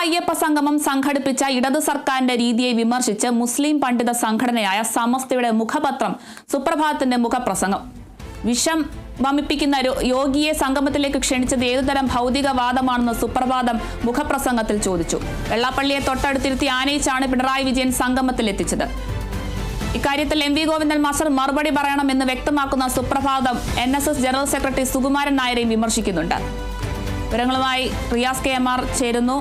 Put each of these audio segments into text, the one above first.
അയ്യപ്പ സംഗമം സംഘടിപ്പിച്ച ഇടത് സർക്കാരിന്റെ രീതിയെ വിമർശിച്ച് മുസ്ലിം പണ്ഡിത സംഘടനയായ സമസ്തയുടെ മുഖപത്രം സുപ്രഭാതത്തിന്റെ മുഖപ്രസംഗം. വിഷം വമിപ്പിക്കുന്ന യോഗിയെ സംഗമത്തിലേക്ക് ക്ഷണിച്ചത് ഏതുതരം ഭൗതികവാദമാണെന്ന് സുപ്രഭാതം മുഖപ്രസംഗത്തിൽ ചോദിച്ചു. വെള്ളാപ്പള്ളിയെ തൊട്ടടുത്തിരുത്തി ആനയിച്ചാണ് പിണറായി വിജയൻ സംഗമത്തിൽ എത്തിച്ചത് ഇക്കാര്യത്തിൽ എം വി ഗോവിന്ദൻ മാസ്റ്റർ മറുപടി പറയണമെന്ന് വ്യക്തമാക്കുന്ന Suprabhatham N S S general secretary Sukumaran നായരെയും വിമർശിക്കുന്നുണ്ട്. വിവരങ്ങളുമായി റിയാസ് കെ എം ആർ ചേരുന്നു.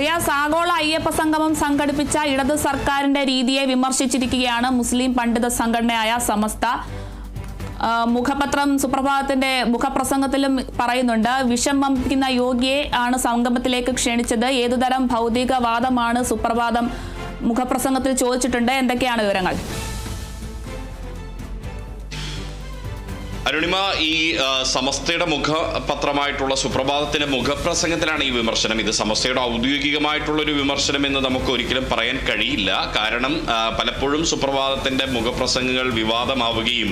റിയാസ് ആഗോള അയ്യപ്പ സംഗമം സംഘടിപ്പിച്ച ഇടത് സർക്കാരിന്റെ രീതിയെ വിമർശിച്ചിരിക്കുകയാണ് മുസ്ലിം പണ്ഡിത സംഘടനയായ സമസ്ത. മുഖപത്രം സുപ്രഭാതത്തിന്റെ മുഖപ്രസംഗത്തിലും പറയുന്നുണ്ട് വിഷം വമ്പിക്കുന്ന യോഗിയെ ആണ് സംഗമത്തിലേക്ക് ക്ഷണിച്ചത്. ഏതുതരം ഭൗതികവാദമാണ് സുപ്രഭാതം മുഖപ്രസംഗത്തിൽ ചോദിച്ചിട്ടുണ്ട്. എന്തൊക്കെയാണ് വിവരങ്ങൾ? അരുണിമ ഈ സമസ്തയുടെ മുഖപത്രമായിട്ടുള്ള സുപ്രഭാതത്തിന്റെ മുഖപ്രസംഗത്തിലാണ് ഈ വിമർശനം. ഇത് സമസ്തയുടെ ഔദ്യോഗികമായിട്ടുള്ള ഒരു വിമർശനം എന്ന് നമുക്ക് ഒരിക്കലും പറയാൻ കഴിയില്ല. കാരണം പലപ്പോഴും സുപ്രഭാതത്തിന്റെ മുഖപ്രസംഗങ്ങൾ വിവാദമാവുകയും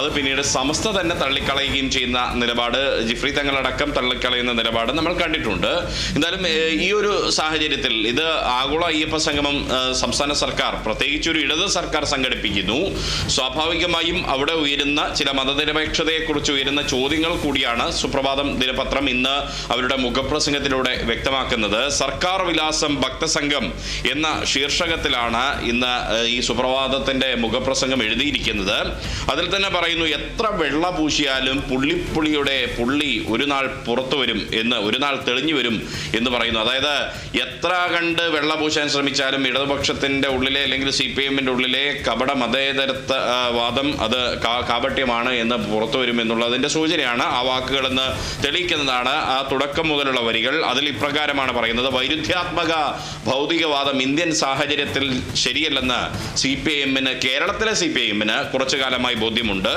അത് പിന്നീട് സമസ്ത തന്നെ തള്ളിക്കളയുകയും ചെയ്യുന്ന നിലപാട് ജിഫ്രി തങ്ങളടക്കം തള്ളിക്കളയുന്ന നിലപാട് നമ്മൾ കണ്ടിട്ടുണ്ട്. എന്തായാലും ഈ ഒരു സാഹചര്യത്തിൽ ഇത് ആഗോള അയ്യപ്പ സംഗമം സംസ്ഥാന സർക്കാർ പ്രത്യേകിച്ച് ഒരു ഇടത് സർക്കാർ സംഘടിപ്പിക്കുന്നു. സ്വാഭാവികമായും അവിടെ ഉയരുന്ന ചില മതനിരപേക്ഷതയെക്കുറിച്ച് ഉയരുന്ന ചോദ്യങ്ങൾ കൂടിയാണ് സുപ്രഭാതം ദിനപത്രം ഇന്ന് അവരുടെ മുഖപ്രസംഗത്തിലൂടെ വ്യക്തമാക്കുന്നത്. സർക്കാർ വിലാസം ഭക്തസംഘം എന്ന ശീർഷകത്തിലാണ് ഇന്ന് ഈ സുപ്രഭാതത്തിന്റെ മുഖപ്രസംഗം എഴുതിയിരിക്കുന്നത്. അതിൽ തന്നെ പറയുന്നു എത്ര വെള്ള പൂശിയാലും പുള്ളിപ്പുളിയുടെ പുള്ളി ഒരു നാൾ പുറത്തു വരും എന്ന് ഒരു നാൾ തെളിഞ്ഞു വരും എന്ന് പറയുന്നു. അതായത് എത്ര കണ്ട് വെള്ള പൂശാൻ ശ്രമിച്ചാലും ഇടതുപക്ഷത്തിന്റെ ഉള്ളിലെ അല്ലെങ്കിൽ സി പി എമ്മിന്റെ ഉള്ളിലെ കപട മതേതരത്വ വാദം അത് കാപട്യമാണ് എന്ന് പുറത്തു വരുമെന്നുള്ളതിന്റെ സൂചനയാണ്. ആ വാക്കുകളെന്ന് തെളിയിക്കുന്നതാണ് ആ തുടക്കം മുതലുള്ള വരികൾ. അതിൽ ഇപ്രകാരമാണ് പറയുന്നത്. വൈരുദ്ധ്യാത്മക ഭൗതികവാദം ഇന്ത്യൻ സാഹചര്യത്തിൽ ശരിയല്ലെന്ന് സി പി എമ്മിന് കേരളത്തിലെ സി പി എമ്മിന് കുറച്ചു കാലമായി ബോധ്യമുണ്ട്.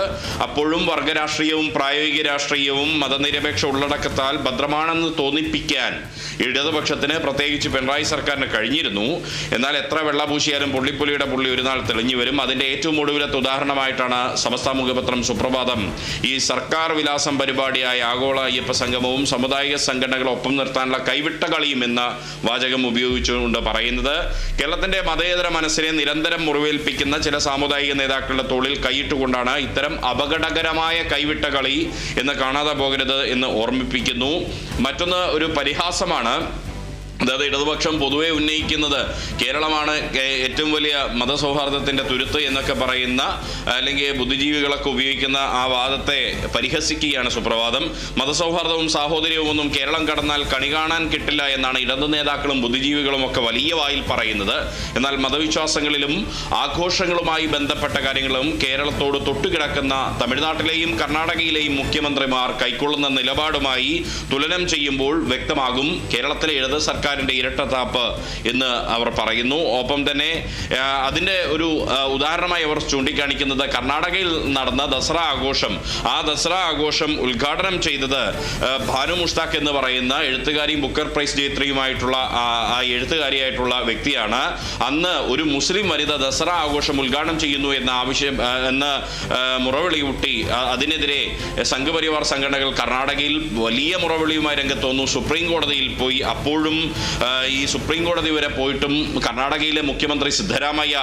അപ്പോഴും വർഗരാഷ്ട്രീയവും പ്രായോഗിക രാഷ്ട്രീയവും മതനിരപേക്ഷ ഉള്ളടക്കത്താൽ ഭദ്രമാണെന്ന് തോന്നിപ്പിക്കാൻ ഇടതുപക്ഷത്തിന് പ്രത്യേകിച്ച് പിണറായി സർക്കാരിന് കഴിഞ്ഞിരുന്നു. എന്നാൽ എത്ര വെള്ളപൂശിയാലും പുള്ളിപ്പുലിയുടെ പുള്ളി ഒരു നാൾ തെളിഞ്ഞു വരും. അതിന്റെ ഏറ്റവും ഒടുവിലത്തെ ഉദാഹരണമായിട്ടാണ് സമസ്ത മുഖപത്രം സുപ്രഭാതം ഈ സർക്കാർ വിലാസം പരിപാടിയായ ആഗോള അയ്യപ്പ സംഗമവും സമുദായിക സംഘടനകൾ ഒപ്പം നിർത്താനുള്ള കൈവിട്ട കളിയും എന്ന വാചകം ഉപയോഗിച്ചുകൊണ്ട് പറയുന്നത് കേരളത്തിന്റെ മതേതര മനസ്സിനെ നിരന്തരം മുറിവേൽപ്പിക്കുന്ന ചില സാമുദായിക നേതാക്കളുടെ തോളിൽ കൈയിട്ടുകൊണ്ടാണ് ഇത്തരം അപകടകരമായ കൈവിട്ട കളി എന്ന് കാണാതെ പോകരുത് എന്ന് ഓർമ്മിപ്പിക്കുന്നു. മറ്റൊന്ന് ഒരു പരിഹാസമാണ്. അതായത് ഇടതുപക്ഷം പൊതുവെ ഉന്നയിക്കുന്നത് കേരളമാണ് ഏറ്റവും വലിയ മതസൗഹാർദ്ദത്തിന്റെ തുരുത്ത് എന്നൊക്കെ പറയുന്ന അല്ലെങ്കിൽ ബുദ്ധിജീവികളൊക്കെ ഉപയോഗിക്കുന്ന ആ വാദത്തെ പരിഹസിക്കുകയാണ് സുപ്രഭാതം. മതസൗഹാർദ്ദവും സാഹോദര്യവും ഒന്നും കേരളം കടന്നാൽ കണി കാണാൻ കിട്ടില്ല എന്നാണ് ഇടതു നേതാക്കളും ബുദ്ധിജീവികളും ഒക്കെ വലിയ വായിൽ പറയുന്നത്. എന്നാൽ മതവിശ്വാസങ്ങളിലും ആഘോഷങ്ങളുമായി ബന്ധപ്പെട്ട കാര്യങ്ങളും കേരളത്തോട് തൊട്ടുകിടക്കുന്ന തമിഴ്നാട്ടിലെയും കർണാടകയിലെയും മുഖ്യമന്ത്രിമാർ കൈക്കൊള്ളുന്ന നിലപാടുമായി തുലനം ചെയ്യുമ്പോൾ വ്യക്തമാകും കേരളത്തിലെ ഇടത് സർക്കാരിന്റെ ഇരട്ടത്താപ്പ് എന്ന് അവർ പറയുന്നു. ഒപ്പം തന്നെ അതിന്റെ ഒരു ഉദാഹരണമായി അവർ ചൂണ്ടിക്കാണിക്കുന്നത് കർണാടകയിൽ നടന്ന ദസറ ആഘോഷം. ആ ദസറ ആഘോഷം ഉദ്ഘാടനം ചെയ്തത് ഭാനു മുഷ്താഖ് എന്ന് പറയുന്ന എഴുത്തുകാരിയും ബുക്കർ പ്രൈസ് ജേത്രിയുമായിട്ടുള്ള ആ എഴുത്തുകാരിയായിട്ടുള്ള വ്യക്തിയാണ്. അന്ന് ഒരു മുസ്ലിം വനിത ദസറ ആഘോഷം ഉദ്ഘാടനം ചെയ്യുന്നു എന്ന ആവശ്യം എന്ന മുറവിളി കൂട്ടി അതിനെതിരെ സംഘപരിവാർ സംഘടനകൾ കർണാടകയിൽ വലിയ മുറവിളിയുമായി രംഗത്ത് വന്നു. സുപ്രീം കോടതിയിൽ പോയി. അപ്പോഴും ഈ സുപ്രീം കോടതി വരെ പോയിട്ടും കർണാടകയിലെ മുഖ്യമന്ത്രി സിദ്ധരാമയ്യ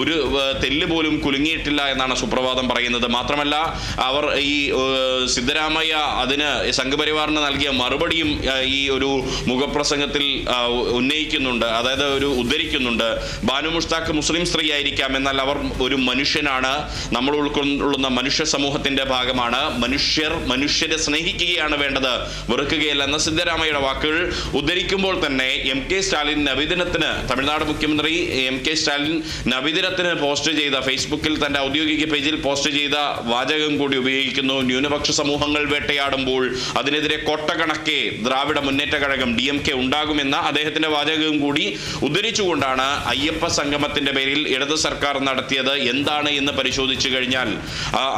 ഒരു തെല്ല് പോലും കുലുങ്ങിയിട്ടില്ല എന്നാണ് സുപ്രഭാതം പറയുന്നത്. മാത്രമല്ല അവർ ഈ സിദ്ധരാമയ്യ അതിന് സംഘപരിവാറിന് നൽകിയ മറുപടിയും ഈ ഒരു മുഖപ്രസംഗത്തിൽ ഉന്നയിക്കുന്നുണ്ട്. അതായത് ഒരു ഉദ്ധരിക്കുന്നുണ്ട്. ബാനു മുഷ്താഖ് മുസ്ലിം സ്ത്രീ ആയിരിക്കാം എന്നാൽ അവർ ഒരു മനുഷ്യനാണ്. നമ്മൾ ഉൾക്കൊള്ളുന്ന മനുഷ്യ സമൂഹത്തിന്റെ ഭാഗമാണ്. മനുഷ്യർ മനുഷ്യരെ സ്നേഹിക്കുകയാണ് വേണ്ടത്. വെറുക്കുകയല്ല. എന്ന സിദ്ധരാമയ്യയുടെ വാക്കുകൾ ഉദ്ധരിക്കുമ്പോൾ തന്നെ എം കെ സ്റ്റാലിൻ നബിദിനത്തിന് തമിഴ്നാട് മുഖ്യമന്ത്രി എം കെ സ്റ്റാലിൻ നബിദിനത്തിന് പോസ്റ്റ് ചെയ്ത ഫേസ്ബുക്കിൽ തന്റെ ഔദ്യോഗിക പേജിൽ പോസ്റ്റ് ചെയ്ത വാചകം കൂടി ഉപയോഗിക്കുന്നു. ന്യൂനപക്ഷ സമൂഹങ്ങൾ വേട്ടയാടുമ്പോൾ അതിനെതിരെ കോട്ടകണക്കെ ദ്രാവിഡ മുന്നേറ്റ കഴകം ഡി എം കെ ഉണ്ടാകുമെന്ന അദ്ദേഹത്തിന്റെ വാചകം കൂടി ഉദ്ധരിച്ചുകൊണ്ടാണ് അയ്യപ്പ സംഗമത്തിന്റെ പേരിൽ ഇടത് സർക്കാർ നടത്തിയത്. എന്താണ് എന്ന് പരിശോധിച്ചു കഴിഞ്ഞാൽ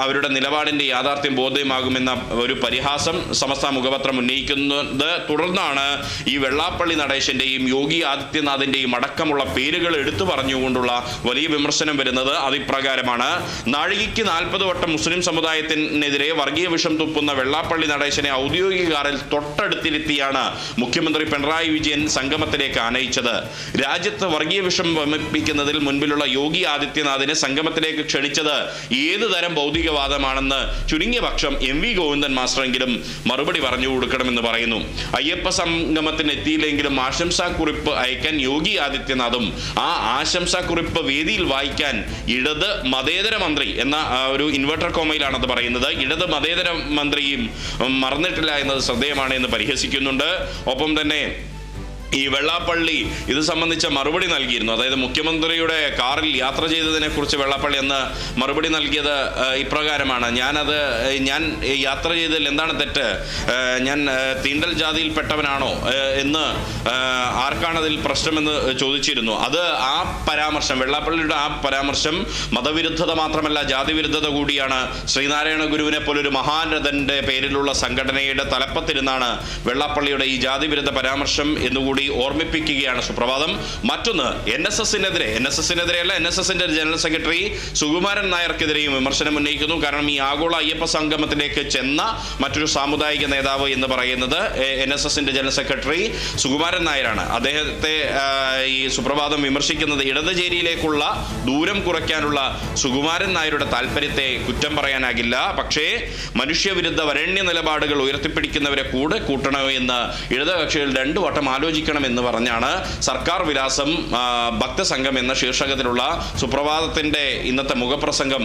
അവരുടെ നിലപാടിന്റെ യാഥാർത്ഥ്യം ബോധ്യമാകുമെന്ന ഒരു പരിഹാസം സമസ്ത മുഖപത്രം ഉന്നയിക്കുന്നത് തുടർന്നാണ് ഈ വെള്ളാപ്പള്ളി നട നടേശന്റെയും യോഗി ആദിത്യനാഥിന്റെയും അടക്കമുള്ള പേരുകൾ എടുത്തു പറഞ്ഞുകൊണ്ടുള്ള വലിയ വിമർശനം വരുന്നത് അതിപ്രകാരമാണ്. നാഴികയ്ക്ക് നാൽപ്പത് വട്ടം മുസ്ലിം സമുദായത്തിനെതിരെ വർഗീയ വിഷം തുപ്പുന്ന വെള്ളാപ്പള്ളി നടേശനെ ഔദ്യോഗിക കാറിൽ തൊട്ടടുത്തിരുത്തിയാണ് മുഖ്യമന്ത്രി പിണറായി വിജയൻ സംഗമത്തിലേക്ക് ആനയിച്ചത്. രാജ്യത്ത് വർഗീയ വിഷം വമിപ്പിക്കുന്നതിൽ മുൻപിലുള്ള യോഗി ആദിത്യനാഥിനെ സംഗമത്തിലേക്ക് ക്ഷണിച്ചത് ഏത് തരം ഭൗതികവാദമാണെന്ന് ചുരുങ്ങിയ പക്ഷം എം വി ഗോവിന്ദൻ മാസ്റ്ററെങ്കിലും മറുപടി പറഞ്ഞു കൊടുക്കണമെന്ന് പറയുന്നു. അയ്യപ്പ സംഗമത്തിന് എത്തിയില്ലെങ്കിലും ആശംസാക്കുറിപ്പ് അയക്കാൻ യോഗി ആദിത്യനാഥും ആ ആശംസാക്കുറിപ്പ് വേദിയിൽ വായിക്കാൻ ഇടത് മതേതര മന്ത്രി എന്ന ഒരു ഇൻവെർട്ടർ കോമയിലാണ് അത് പറയുന്നത്. ഇടത് മതേതര മന്ത്രിയും മറന്നിട്ടില്ല എന്നത് ശ്രദ്ധേയമാണ് എന്ന് പരിഹസിക്കുന്നുണ്ട്. ഒപ്പം തന്നെ ഈ വെള്ളാപ്പള്ളി ഇത് സംബന്ധിച്ച മറുപടി നൽകിയിരുന്നു. അതായത് മുഖ്യമന്ത്രിയുടെ കാറിൽ യാത്ര ചെയ്തതിനെ കുറിച്ച് വെള്ളാപ്പള്ളി എന്ന് മറുപടി നൽകിയത് ഇപ്രകാരമാണ്. ഞാനത് ഞാൻ യാത്ര ചെയ്തതിൽ എന്താണ് തെറ്റ്? ഞാൻ തീണ്ടൽ ജാതിയിൽപ്പെട്ടവനാണോ എന്ന് ആർക്കാണതിൽ പ്രശ്നമെന്ന് ചോദിച്ചിരുന്നു. അത് ആ പരാമർശം വെള്ളാപ്പള്ളിയുടെ ആ പരാമർശം മതവിരുദ്ധത മാത്രമല്ല ജാതി വിരുദ്ധത കൂടിയാണ്. ശ്രീനാരായണ ഗുരുവിനെ പോലൊരു മഹാരഥന്റെ പേരിലുള്ള സംഘടനയുടെ തലപ്പത്തിരുന്നാണ് വെള്ളാപ്പള്ളിയുടെ ഈ ജാതി വിരുദ്ധ പരാമർശം എന്നുകൂടി ഓർമ്മിപ്പിക്കുകയാണ് സുപ്രഭാതം. മറ്റൊന്ന് എൻ എസ് എസിനെതിരെ എൻ എസ് എസിനെതിരെയല്ല എൻ എസ് എസിന്റെ ജനറൽ സെക്രട്ടറി സുകുമാരൻ നായർക്കെതിരെയും വിമർശനം ഉന്നയിക്കുന്നു. കാരണം ഈ ആഗോള അയ്യപ്പ സംഗമത്തിലേക്ക് ചെന്ന മറ്റൊരു സാമുദായിക നേതാവ് എന്ന് പറയുന്നത് എൻ എസ് എസിന്റെ ജനറൽ സെക്രട്ടറി സുകുമാരൻ നായരാണ്. അദ്ദേഹത്തെ ഈ സുപ്രഭാതം വിമർശിക്കുന്നത് ഇടതുചേരിയിലേക്കുള്ള ദൂരം കുറയ്ക്കാനുള്ള സുകുമാരൻ നായരുടെ താല്പര്യത്തെ കുറ്റം പറയാനാകില്ല. പക്ഷേ മനുഷ്യവിരുദ്ധ വരണ്യ നിലപാടുകൾ ഉയർത്തിപ്പിടിക്കുന്നവരെ കൂടെ കൂട്ടണമെന്ന് ഇടതുകക്ഷികൾ രണ്ടു വട്ടം ആലോചിക്കണമെന്ന് പറഞ്ഞാണ് സർക്കാർ വിലാസം ഭക്തസംഘം എന്ന ശീർഷകത്തിലുള്ള സുപ്രഭാതത്തിന്റെ ഇന്നത്തെ മുഖപ്രസംഗം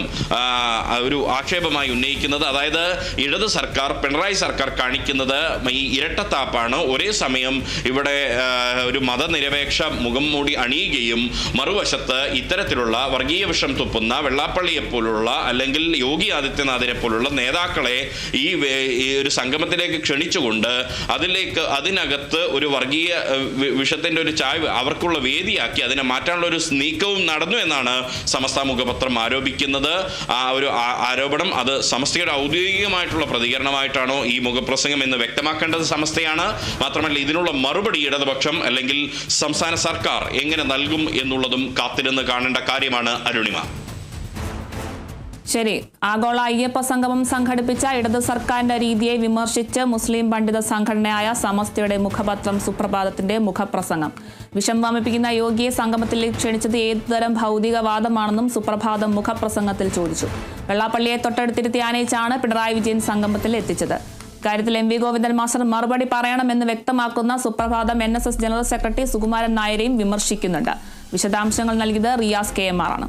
ഒരു ആക്ഷേപമായി ഉന്നയിക്കുന്നത്. അതായത് ഇടത് സർക്കാർ പിണറായി സർക്കാർ കാണിക്കുന്നത് ഈ ഇരട്ടത്താപ്പാണ്. ഒരേ സമയം ഇവിടെ ഒരു മതനിരപേക്ഷ മുഖം മൂടി അണിയുകയും മറുവശത്ത് ഇത്തരത്തിലുള്ള വർഗീയ വിഷം തുപ്പുന്ന വെള്ളാപ്പള്ളിയെ പോലുള്ള അല്ലെങ്കിൽ യോഗി ആദിത്യനാഥിനെ പോലുള്ള നേതാക്കളെ ഈ ഒരു സംഗമത്തിലേക്ക് ക്ഷണിച്ചുകൊണ്ട് അതിലേക്ക് അതിനകത്ത് ഒരു വർഗീയ ഏഹ്, വി- വിഷത്തിന്റെ ഒരു ചായ്വ് അവർക്കുള്ള വേദിയാക്കി അതിനെ മാറ്റാനുള്ള ഒരു നീക്കവും നടന്നു എന്നാണ് സമസ്ത മുഖപത്രം ആരോപിക്കുന്നത്. ആ ഒരു ആരോപണം അത് സമസ്തയുടെ ഔദ്യോഗികമായിട്ടുള്ള പ്രതികരണമായിട്ടാണോ ഈ മുഖപ്രസംഗം എന്ന് വ്യക്തമാക്കേണ്ടത് സമസ്തയാണ്. മാത്രമല്ല ഇതിനുള്ള മറുപടി ഇടതുപക്ഷം അല്ലെങ്കിൽ സംസ്ഥാന സർക്കാർ എങ്ങനെ നൽകും എന്നുള്ളതും കാത്തിരുന്ന് കാണേണ്ട കാര്യമാണ് അരുണിമ. ശരി. ആഗോള അയ്യപ്പ സംഗമം സംഘടിപ്പിച്ച ഇടതു സർക്കാരിന്റെ രീതിയെ വിമർശിച്ച് മുസ്ലിം പണ്ഡിത സംഘടനയായ സമസ്തയുടെ മുഖപത്രം സുപ്രഭാതത്തിന്റെ മുഖപ്രസംഗം. വിഷം വമിപ്പിക്കുന്ന യോഗിയെ സംഗമത്തിലേക്ക് ക്ഷണിച്ചത് ഏതുതരം ഭൗതികവാദമാണെന്നും സുപ്രഭാതം മുഖപ്രസംഗത്തിൽ ചോദിച്ചു. വെള്ളാപ്പള്ളിയെ തൊട്ടടുത്തിരുത്തി ആനയിച്ചാണ് പിണറായി വിജയൻ സംഗമത്തിൽ എത്തിച്ചത്. കാര്യത്തിൽ എം വി ഗോവിന്ദൻ മാസ്റ്റർ മറുപടി പറയണമെന്ന് വ്യക്തമാക്കുന്ന Suprabhatham N general secretary Sukumaran നായരെയും വിമർശിക്കുന്നുണ്ട്. വിശദാംശങ്ങൾ നൽകിയത് റിയാസ് കെ എം ആർ ആണ്.